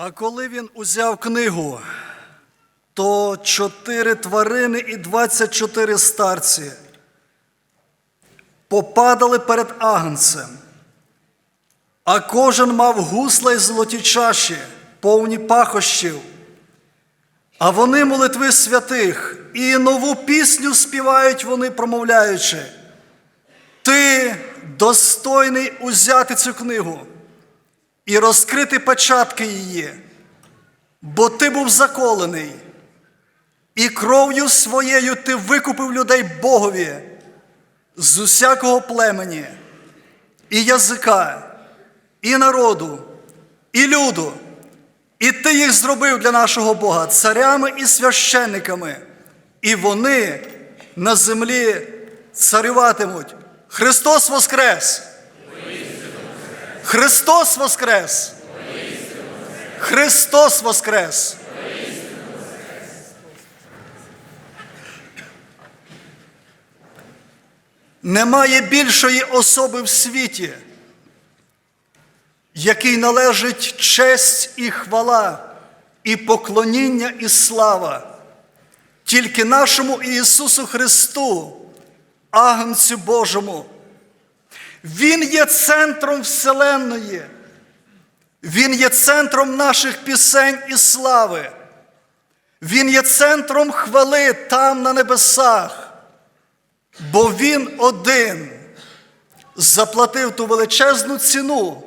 А коли він узяв книгу, то чотири тварини і двадцять чотири старці попадали перед агнцем, а кожен мав гусла й золоті чаші, повні пахощів. А вони молитви святих, і нову пісню співають вони, промовляючи. Ти достойний узяти цю книгу і розкрити печатки її, бо ти був заколений, і кров'ю своєю ти викупив людей Богові з усякого племені, і язика, і народу, і люду. І ти їх зробив для нашого Бога царями і священниками, і вони на землі царюватимуть. Христос Воскрес! Христос Воскрес! Христос Воскрес! Немає більшої особи в світі, який належить честь і хвала, і поклоніння, і слава, тільки нашому Ісусу Христу, Агнцю Божому. Він є центром Вселенної, Він є центром наших пісень і слави. Він є центром хвали там на небесах, бо Він один заплатив ту величезну ціну.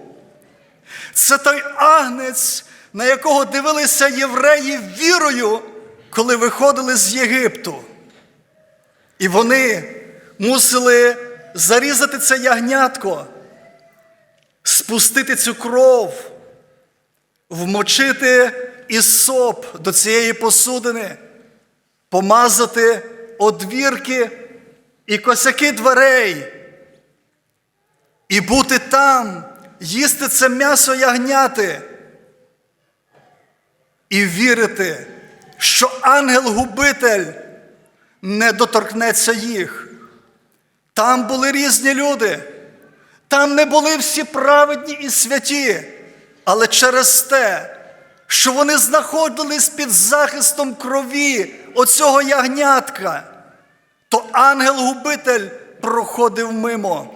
Це той агнець, на якого дивилися євреї вірою, коли виходили з Єгипту. І вони мусили зарізати це ягнятко, спустити цю кров, вмочити ісоп до цієї посудини, помазати одвірки і косяки дверей, і бути там, їсти це м'ясо ягняти, і вірити, що ангел-губитель не доторкнеться їх. Там були різні люди, там не були всі праведні і святі, але через те, що вони знаходились під захистом крові оцього ягнятка, то ангел-губитель проходив мимо.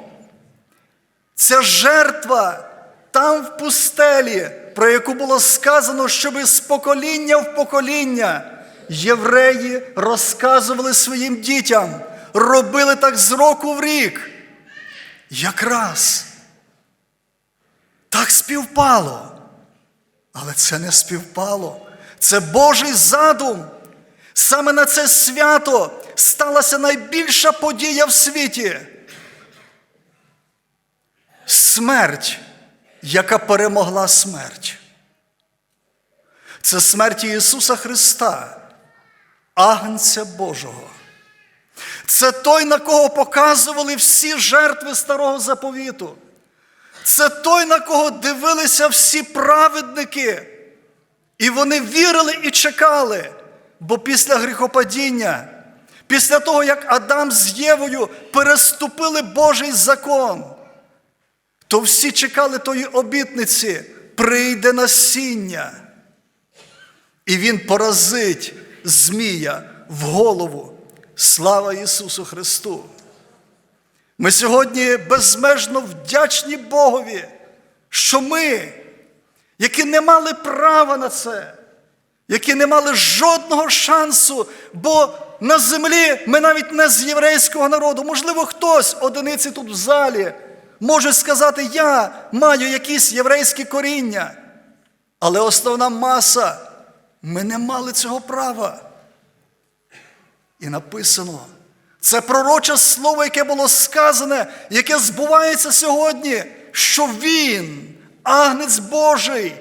Ця жертва там в пустелі, про яку було сказано, щоби з покоління в покоління євреї розказували своїм дітям, робили так з року в рік. Якраз так співпало. Але це не співпало. Це Божий задум. Саме на це свято сталася найбільша подія в світі. Смерть, яка перемогла смерть. Це смерть Ісуса Христа, Агнця Божого. Це той, на кого показували всі жертви старого заповіту. Це той, на кого дивилися всі праведники. І вони вірили і чекали, бо після гріхопадіння, після того, як Адам з Євою переступили Божий закон, то всі чекали тої обітниці, прийде насіння. І він поразить Змія в голову. Слава Ісусу Христу! Ми сьогодні безмежно вдячні Богові, що ми, які не мали права на це, які не мали жодного шансу, бо на землі ми навіть не з єврейського народу. Можливо, хтось одиниці тут в залі може сказати, я маю якісь єврейські коріння. Але основна маса, ми не мали цього права. І написано, це пророче слово, яке було сказане, яке збувається сьогодні, що Він, Агнець Божий,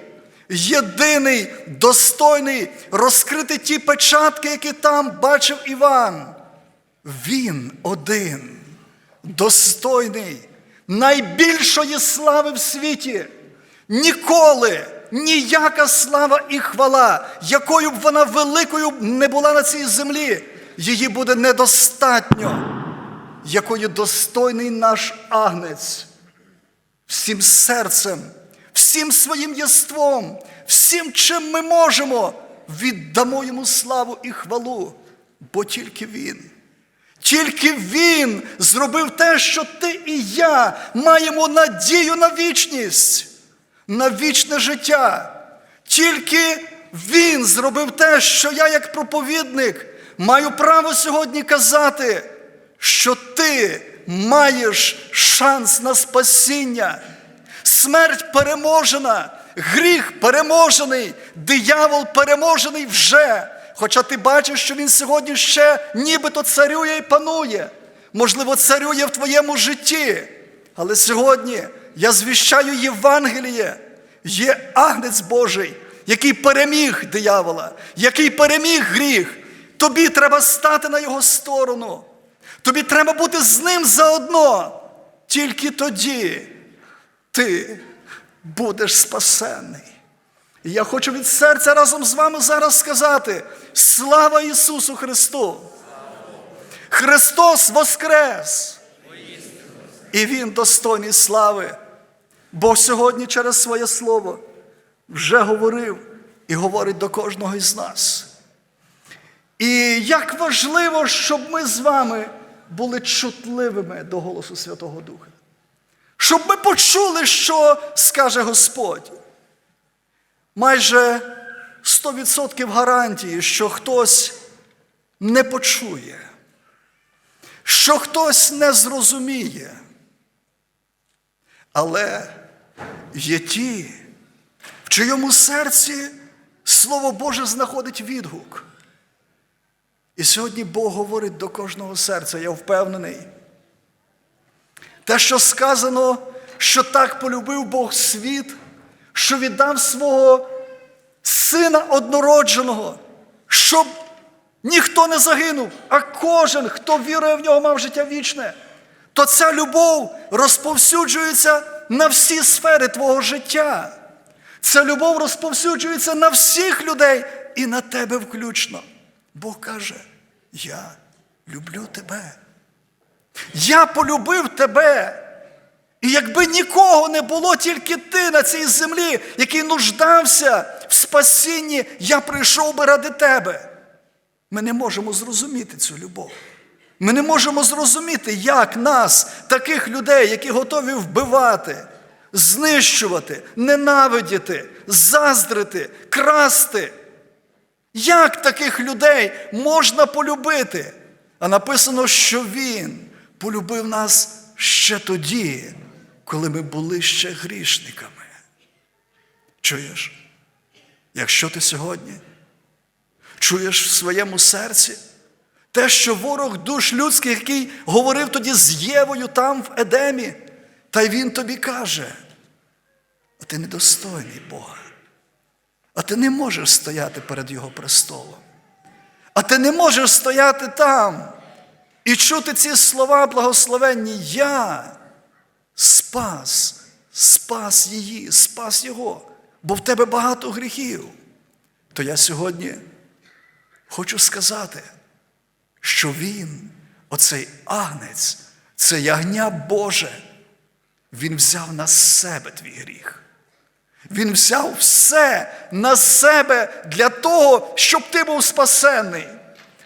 єдиний, достойний розкрити ті печатки, які там бачив Іван. Він один, достойний, найбільшої слави в світі. Ніколи ніяка слава і хвала, якою б вона великою не була на цій землі, її буде недостатньо, якою достойний наш агнець всім серцем, всім своїм єством, всім, чим ми можемо, віддамо йому славу і хвалу, бо тільки Він. Тільки Він зробив те, що ти і я маємо надію на вічність, на вічне життя. Тільки Він зробив те, що я, як проповідник, маю право сьогодні казати, що ти маєш шанс на спасіння. Смерть переможена, гріх переможений, диявол переможений вже. Хоча ти бачиш, що він сьогодні ще нібито царює і панує. Можливо, царює в твоєму житті. Але сьогодні я звіщаю Євангеліє. Є агнець Божий, який переміг диявола, який переміг гріх. Тобі треба стати на його сторону. Тобі треба бути з ним заодно. Тільки тоді ти будеш спасений. І я хочу від серця разом з вами зараз сказати: слава Ісусу Христу! Христос Воскрес! І Він достойний слави. Бог сьогодні через своє Слово вже говорив і говорить до кожного із нас. І як важливо, щоб ми з вами були чутливими до голосу Святого Духа. Щоб ми почули, що скаже Господь. Майже 100% гарантії, що хтось не почує, що хтось не зрозуміє. Але є ті, в чиєму серці Слово Боже знаходить відгук. І сьогодні Бог говорить до кожного серця, я впевнений. Те, що сказано, що так полюбив Бог світ, що віддав свого сина однородженого, щоб ніхто не загинув, а кожен, хто вірує в нього, мав життя вічне, то ця любов розповсюджується на всі сфери твого життя. Ця любов розповсюджується на всіх людей і на тебе включно. Бог каже: Я люблю тебе. Я полюбив тебе. І якби нікого не було, тільки ти на цій землі, який нуждався в спасінні, я прийшов би ради тебе. Ми не можемо зрозуміти цю любов. Ми не можемо зрозуміти, як нас, таких людей, які готові вбивати, знищувати, ненавидіти, заздрити, красти. Як таких людей можна полюбити? А написано, що Він полюбив нас ще тоді, коли ми були ще грішниками. Чуєш? Якщо ти сьогодні чуєш в своєму серці те, що ворог душ людських, який говорив тоді з Євою там в Едемі, та й він тобі каже, а ти недостойний Бога. А ти не можеш стояти перед Його престолом. А ти не можеш стояти там і чути ці слова благословенні. Я спас, спас її, спас Його, бо в тебе багато гріхів. То я сьогодні хочу сказати, що Він, оцей агнець, це ягня Боже, Він взяв на себе твій гріх. Він взяв все на себе для того, щоб ти був спасенний.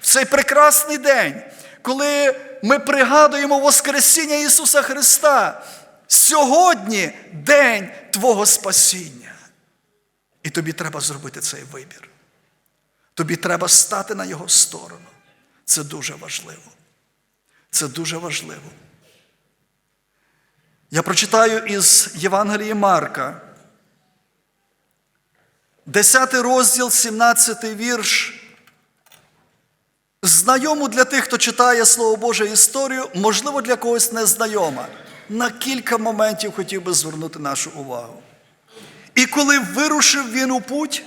В цей прекрасний день, коли ми пригадуємо Воскресіння Ісуса Христа, сьогодні день Твого спасіння. І тобі треба зробити цей вибір. Тобі треба стати на Його сторону. Це дуже важливо. Це дуже важливо. Я прочитаю із Євангелії Марка. 10 розділ, 17 вірш. Знайому для тих, хто читає Слово Боже історію, можливо, для когось незнайома. На кілька моментів хотів би звернути нашу увагу. І коли вирушив він у путь,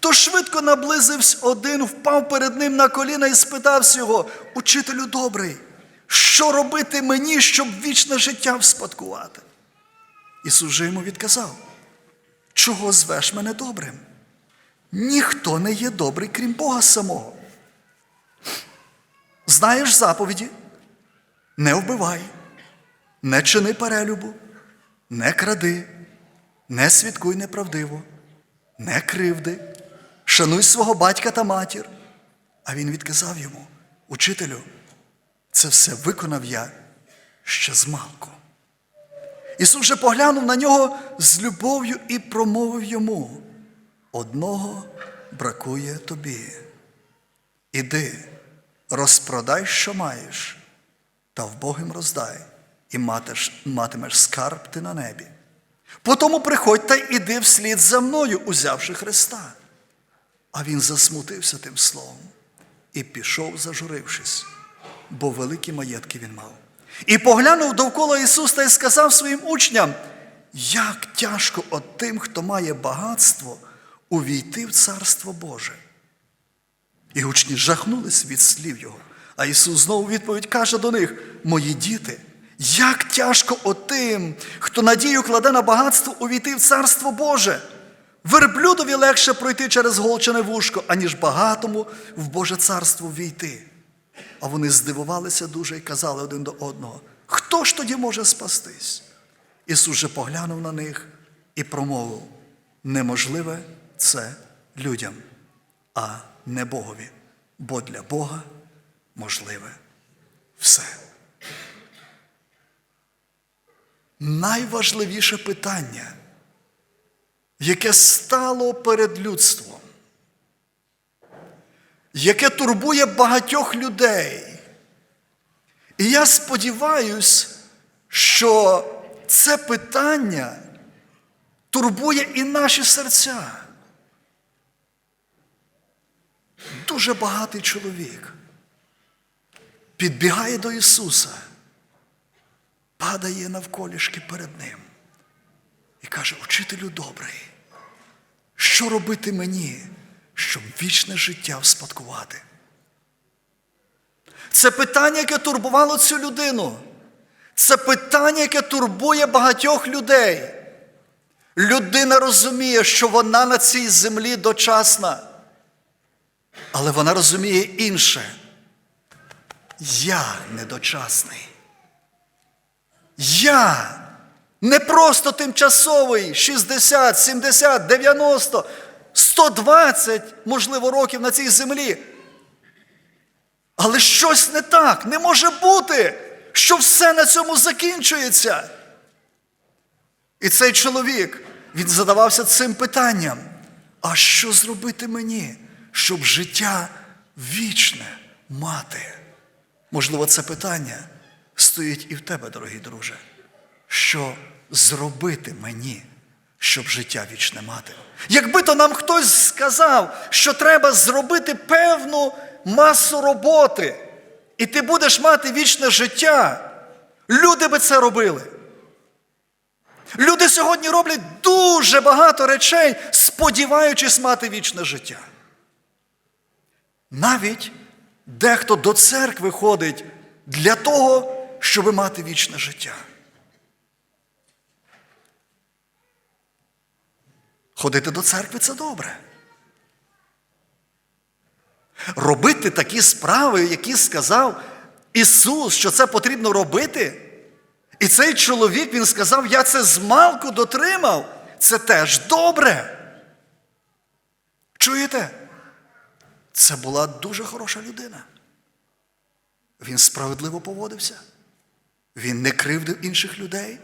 то швидко наблизився один, впав перед ним на коліна і спитався його, учителю добрий, що робити мені, щоб вічне життя вспадкувати? Ісус же йому відказав, чого звеш мене добрим? Ніхто не є добрий, крім Бога самого. Знаєш заповіді? Не вбивай, не чини перелюбу, не кради, не свідкуй неправдиво, не кривди, шануй свого батька та матір. А він відказав йому: Учителю, це все виконав я ще змалку. Ісус же поглянув на нього з любов'ю і промовив йому: Одного бракує тобі. Іди, розпродай, що маєш, та вбогим роздай, і матимеш скарб ти на небі. Потому приходь та іди вслід за мною, узявши Христа. А він засмутився тим словом і пішов, зажурившись, бо великі маєтки він мав. І поглянув довкола Ісус та й сказав своїм учням, як тяжко от тим, хто має багатство, увійти в Царство Боже. І учні жахнулись від слів його. А Ісус знову відповідь каже до них: Мої діти, як тяжко отим, хто надію кладе на багатство увійти в Царство Боже. Верблюдові легше пройти через голчене вушко, аніж багатому в Боже царство війти. А вони здивувалися дуже і казали один до одного: Хто ж тоді може спастись? Ісус же поглянув на них і промовив: неможливе це людям, а не Богові, бо для Бога можливе все. Найважливіше питання, яке стало перед людством, яке турбує багатьох людей. І я сподіваюся, що це питання турбує і наші серця. Дуже багатий чоловік підбігає до Ісуса, падає навколішки перед Ним і каже: Учителю добрий, що робити мені, щоб вічне життя вспадкувати? Це питання, яке турбувало цю людину. Це питання, яке турбує багатьох людей. Людина розуміє, що вона на цій землі дочасна. Але вона розуміє інше. Я недочасний. Я не просто тимчасовий 60, 70, 90, 120, можливо, років на цій землі. Але щось не так, не може бути, що все на цьому закінчується. І цей чоловік, він задавався цим питанням: а що зробити мені, щоб життя вічне мати? Можливо, це питання стоїть і в тебе, дорогий друже. Що зробити мені, щоб життя вічне мати? Якби то нам хтось сказав, що треба зробити певну масу роботи, і ти будеш мати вічне життя, люди би це робили. Люди сьогодні роблять дуже багато речей, сподіваючись мати вічне життя. Навіть дехто до церкви ходить для того, щоб мати вічне життя. Ходити до церкви це добре. Робити такі справи, які сказав Ісус, що це потрібно робити. І цей чоловік він сказав: Я це змалку дотримав. Це теж добре. Чуєте? Це була дуже хороша людина. Він справедливо поводився. Він не кривдив інших людей.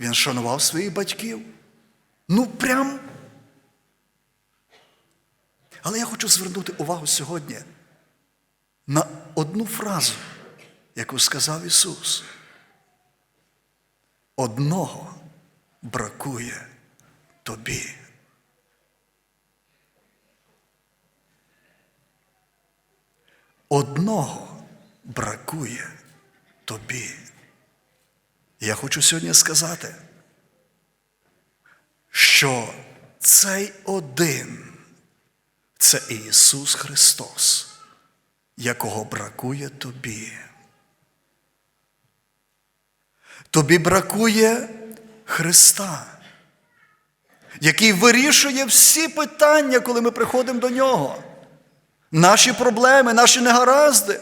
Він шанував своїх батьків. Ну, прям. Але я хочу звернути увагу сьогодні на одну фразу, яку сказав Ісус. Одного бракує тобі. Одного бракує тобі. Я хочу сьогодні сказати, що цей один це Ісус Христос, якого бракує тобі. Тобі бракує Христа, який вирішує всі питання, коли ми приходимо до Нього. Наші проблеми, наші негаразди.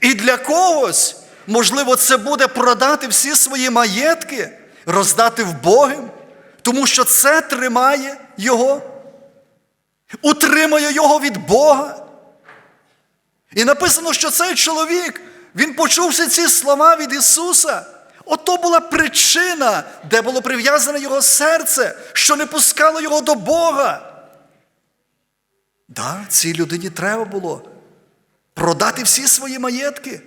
І для когось, можливо, це буде продати всі свої маєтки, роздати в Богим, тому що це тримає його, утримує його від Бога. І написано, що цей чоловік, він почув ці слова від Ісуса. Ото була причина, де було прив'язане його серце, що не пускало його до Бога. Да, цій людині треба було продати всі свої маєтки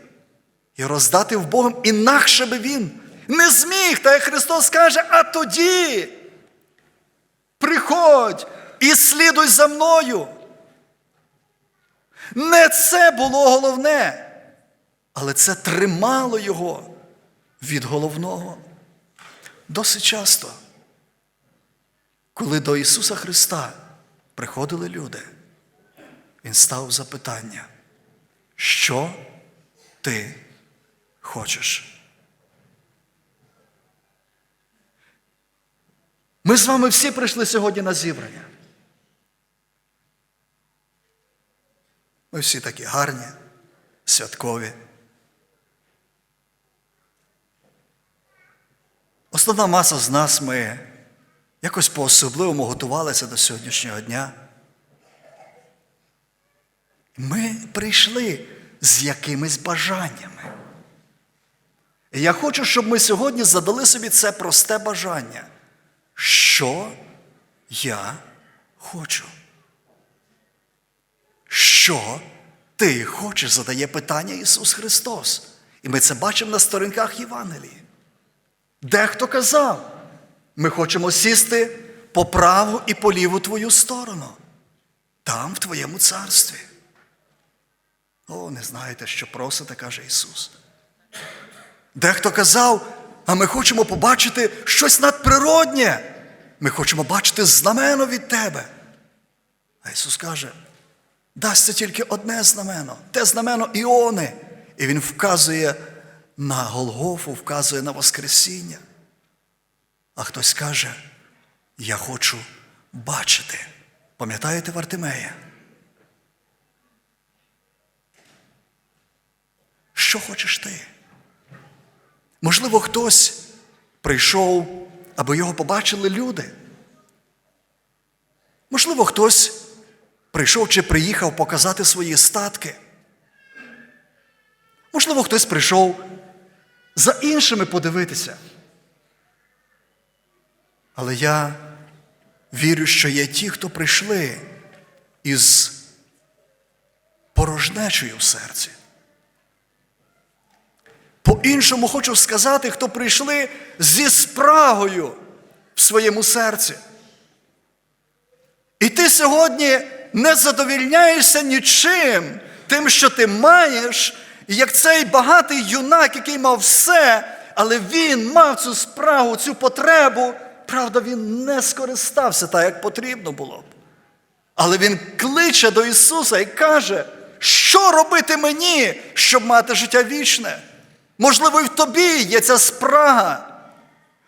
і роздати в Богом, інакше би він не зміг. Та як Христос каже, а тоді приходь і слідуй за мною. Не це було головне, але це тримало його від головного. Досить часто, коли до Ісуса Христа приходили люди, Він став запитання, що ти хочеш? Ми з вами всі прийшли сьогодні на зібрання. Ми всі такі гарні, святкові. Основна маса з нас ми якось по-особливому готувалися до сьогоднішнього дня. Ми прийшли з якимись бажаннями. І я хочу, щоб ми сьогодні задали собі це просте бажання. Що я хочу? Що ти хочеш? задає питання Ісус Христос. І ми це бачимо на сторінках Євангелії. Дехто казав, ми хочемо сісти по праву і по ліву твою сторону, там, в твоєму царстві. О, не знаєте, що просите, каже Ісус. Дехто казав, а ми хочемо побачити щось надприроднє. Ми хочемо бачити знамено від тебе. А Ісус каже, дасться тільки одне знамено, те знамено Іони. І Він вказує на Голгофу, вказує на Воскресіння. А хтось каже, я хочу бачити. Пам'ятаєте Вартимея? Що хочеш ти? Можливо, хтось прийшов, аби його побачили люди. Можливо, хтось прийшов чи приїхав показати свої статки. Можливо, хтось прийшов за іншими подивитися. Але я вірю, що є ті, хто прийшли із порожнечою в серці. По-іншому хочу сказати, хто прийшли зі спрагою в своєму серці. І ти сьогодні не задовільняєшся нічим, тим, що ти маєш, і як цей багатий юнак, який мав все, але він мав цю спрагу, цю потребу, правда, він не скористався так, як потрібно було б. Але він кличе до Ісуса і каже, що робити мені, щоб мати життя вічне? Можливо, і в тобі є ця спрага.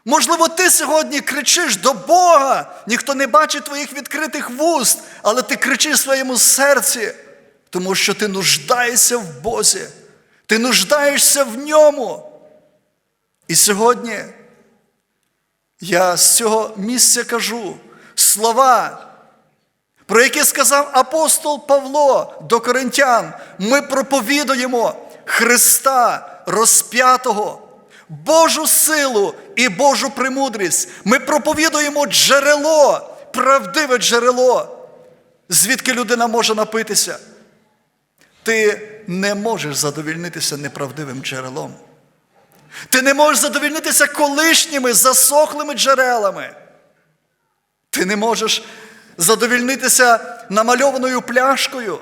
Можливо, ти сьогодні кричиш до Бога, ніхто не бачить твоїх відкритих вуст, але ти кричиш в своєму серці, тому що ти нуждаєшся в Бозі, ти нуждаєшся в ньому. І сьогодні я з цього місця кажу слова, про які сказав апостол Павло до коринтян, ми проповідуємо Христа розп'ятого. Божу силу і Божу премудрість. Ми проповідуємо джерело, правдиве джерело, звідки людина може напитися. Ти не можеш задовільнитися неправдивим джерелом. Ти не можеш задовільнитися колишніми засохлими джерелами. Ти не можеш задовільнитися намальованою пляшкою.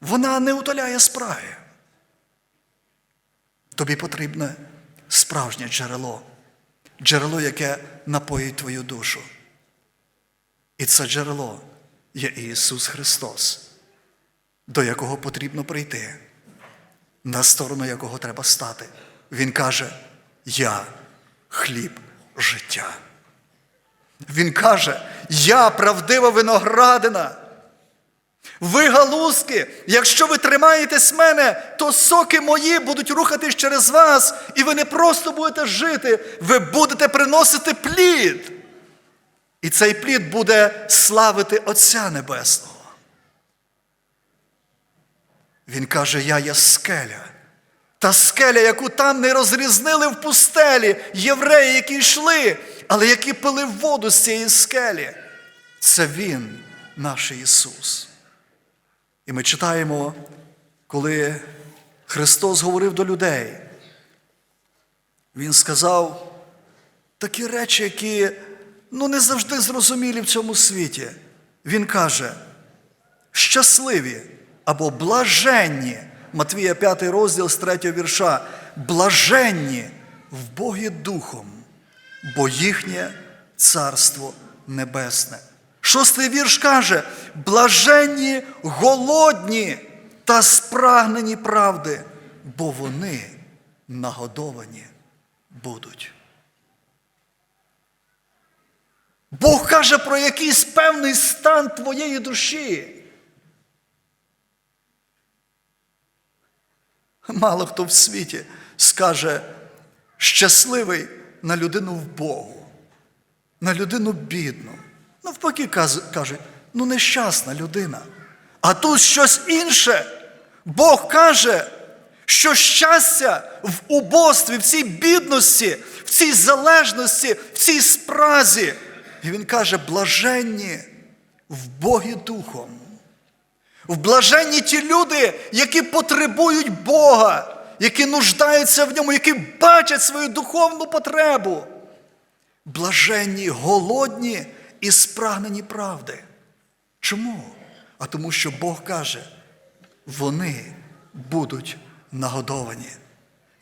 Вона не утоляє спраги. Тобі потрібне справжнє джерело, джерело, яке напоїть твою душу. І це джерело є Ісус Христос, до якого потрібно прийти, на сторону якого треба стати. Він каже: Я хліб життя. Він каже, я правдива виноградина. Ви галузки, якщо ви тримаєтесь мене, то соки мої будуть рухатись через вас, і ви не просто будете жити, ви будете приносити плід. І цей плід буде славити Отця Небесного. Він каже: Я є скеля. Та скеля, яку там не розрізнили в пустелі євреї, які йшли, але які пили воду з цієї скелі. Це Він, наш Ісус. І ми читаємо, коли Христос говорив до людей, Він сказав такі речі, які ну, не завжди зрозумілі в цьому світі. Він каже, щасливі або блаженні, Матвія 5 розділ з 3 вірша, блаженні в Богі Духом, бо їхнє Царство Небесне. Шостий вірш каже: блаженні голодні та спрагнені правди, бо вони нагодовані будуть. Бог каже про якийсь певний стан твоєї душі. Мало хто в світі скаже щасливий на людину в Богу, на людину бідну. Навпаки, кажуть, ну нещасна людина. А тут щось інше. Бог каже, що щастя в убостві, в цій бідності, в цій залежності, в цій спразі. І він каже, блаженні в Богі Духом. В блаженні ті люди, які потребують Бога, які нуждаються в ньому, які бачать свою духовну потребу. Блаженні, голодні і спрагнені правди. Чому? А тому, що Бог каже, вони будуть нагодовані.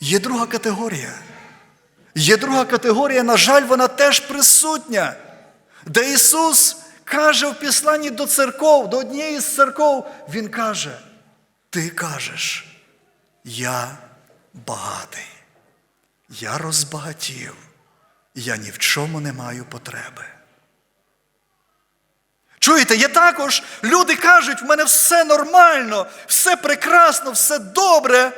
Є друга категорія. Є друга категорія, на жаль, вона теж присутня, де Ісус каже в післанні до церков, до однієї з церков, Він каже: Ти кажеш, я багатий, я розбагатів, я ні в чому не маю потреби. Чуєте, є також люди кажуть, в мене все нормально, все прекрасно, все добре.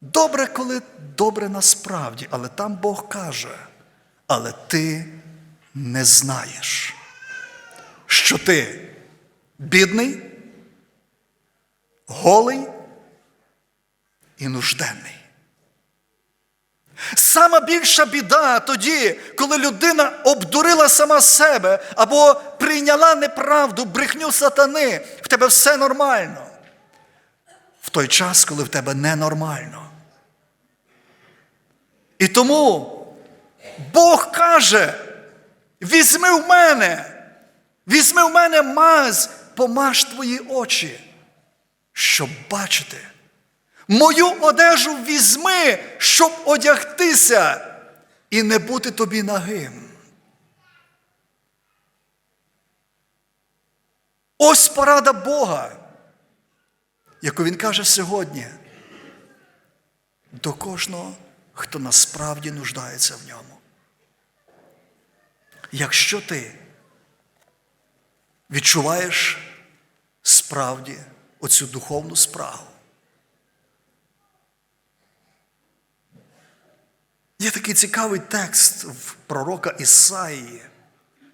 Добре, коли добре насправді, але там Бог каже, але ти не знаєш, що ти бідний, голий і нужденний. Сама більша біда тоді, коли людина обдурила сама себе або прийняла неправду, брехню сатани, в тебе все нормально. В той час, коли в тебе ненормально. І тому Бог каже: візьми в мене, візьми в мене мазь, помаж твої очі, щоб бачити. Мою одежу візьми, щоб одягтися і не бути тобі нагим. Ось порада Бога, яку Він каже сьогодні, до кожного, хто насправді нуждається в ньому. Якщо ти відчуваєш справді оцю духовну спрагу, Є такий цікавий текст в пророка Ісаїї,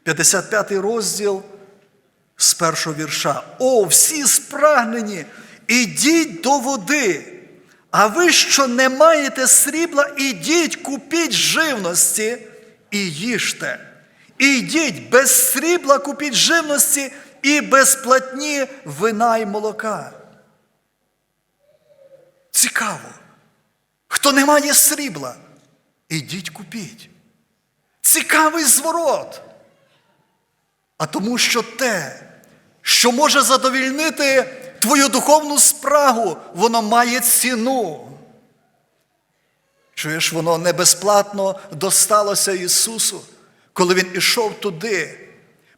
55 розділ з першого вірша. О, всі спрагнені, ідіть до води, а ви, що не маєте срібла, ідіть, купіть живності і їжте. Ідіть без срібла купіть живності і без платні вина й молока. Цікаво. Хто не має срібла, ідіть купіть. Цікавий зворот. А тому, що те, що може задовільнити твою духовну спрагу, воно має ціну. Чуєш, воно не безплатно досталося Ісусу, коли Він ішов туди,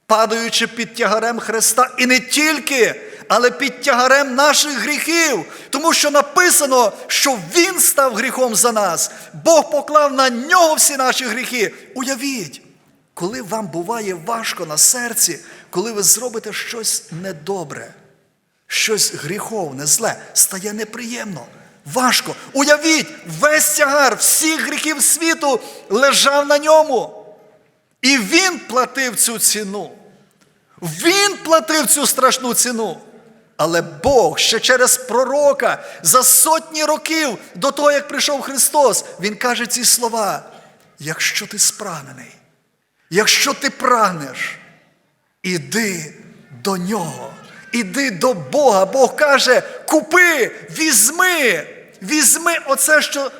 падаючи під тягарем Христа, і не тільки, але під тягарем наших гріхів, тому що написано, що Він став гріхом за нас. Бог поклав на нього всі наші гріхи. Уявіть, коли вам буває важко на серці, коли ви зробите щось недобре, щось гріховне, зле, стає неприємно, важко. Уявіть, весь тягар всіх гріхів світу лежав на ньому. І він платив цю ціну. Він платив цю страшну ціну. Але Бог ще через пророка за сотні років до того, як прийшов Христос, Він каже ці слова: якщо ти спрагнений, якщо ти прагнеш, іди до нього, іди до Бога. Бог каже: купи, візьми, візьми оце, що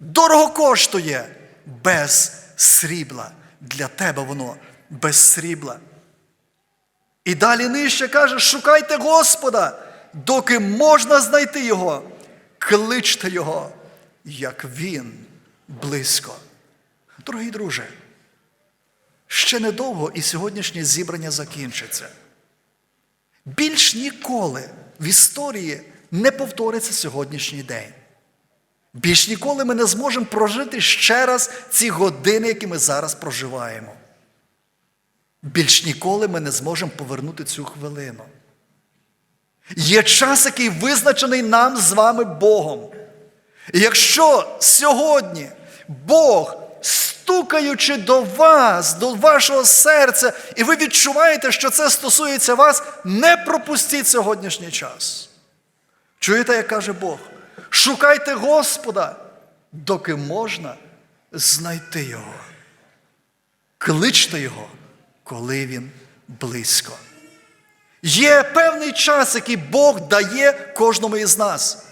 дорого коштує, без срібла. Для тебе воно без срібла. І далі нижче каже: шукайте Господа, доки можна знайти Його, кличте Його, як Він близько. Дорогі друже, ще недовго і сьогоднішнє зібрання закінчиться. Більш ніколи в історії не повториться сьогоднішній день. Більш ніколи ми не зможемо прожити ще раз ці години, які ми зараз проживаємо. Більш ніколи ми не зможемо повернути цю хвилину. Є час, який визначений нам з вами Богом. І якщо сьогодні Бог, стукаючи до вас, до вашого серця, і ви відчуваєте, що це стосується вас, не пропустіть сьогоднішній час. Чуєте, як каже Бог? Шукайте Господа, доки можна знайти Його. Кличте Його, коли Він близько. Є певний час, який Бог дає кожному із нас.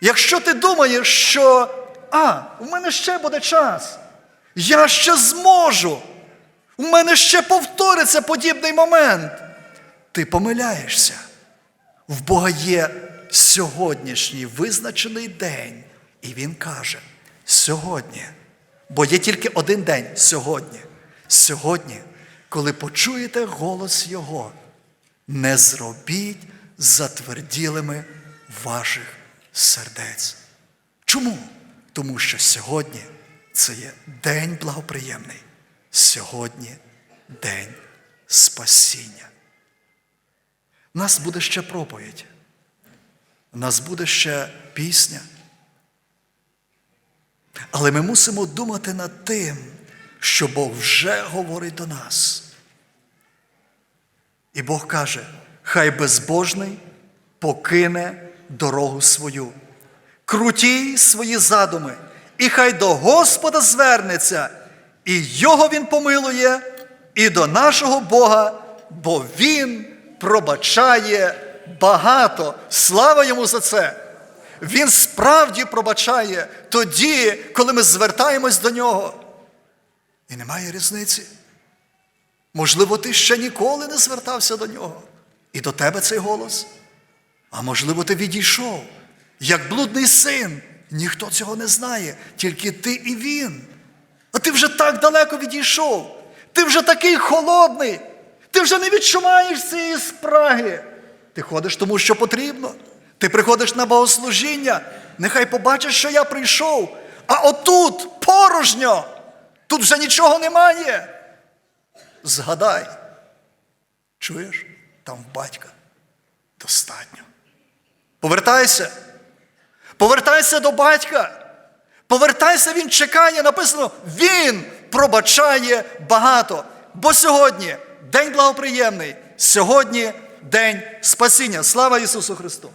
Якщо ти думаєш, що а, у мене ще буде час, я ще зможу, у мене ще повториться подібний момент, ти помиляєшся. В Бога є сьогоднішній визначений день. І Він каже: сьогодні, бо є тільки один день сьогодні. Сьогодні, коли почуєте голос Його, не зробіть затверділими ваших сердець. Чому? Тому що сьогодні це є день благоприємний, сьогодні день спасіння. У нас буде ще проповідь, у нас буде ще пісня. Але ми мусимо думати над тим, що Бог вже говорить до нас. І Бог каже: хай безбожний покине дорогу свою, крутій свої задуми, і хай до Господа звернеться, і Його Він помилує, і до нашого Бога, бо Він пробачає багато. Слава йому за це! Він справді пробачає тоді, коли ми звертаємось до нього. І немає різниці. Можливо, ти ще ніколи не звертався до нього. І до тебе цей голос. А можливо, ти відійшов, як блудний син. Ніхто цього не знає, тільки ти і він. А ти вже так далеко відійшов. Ти вже такий холодний. Ти вже не відчуваєш цієї спраги. Ти ходиш тому, що потрібно. Ти приходиш на богослужіння. Нехай побачиш, що я прийшов. А отут порожньо. Тут вже нічого немає. Згадай, чуєш, там батька достатньо. Повертайся. Повертайся до батька. Повертайся, він чекає. Написано, він пробачає багато. Бо сьогодні день благоприємний, сьогодні день спасіння. Слава Ісусу Христу!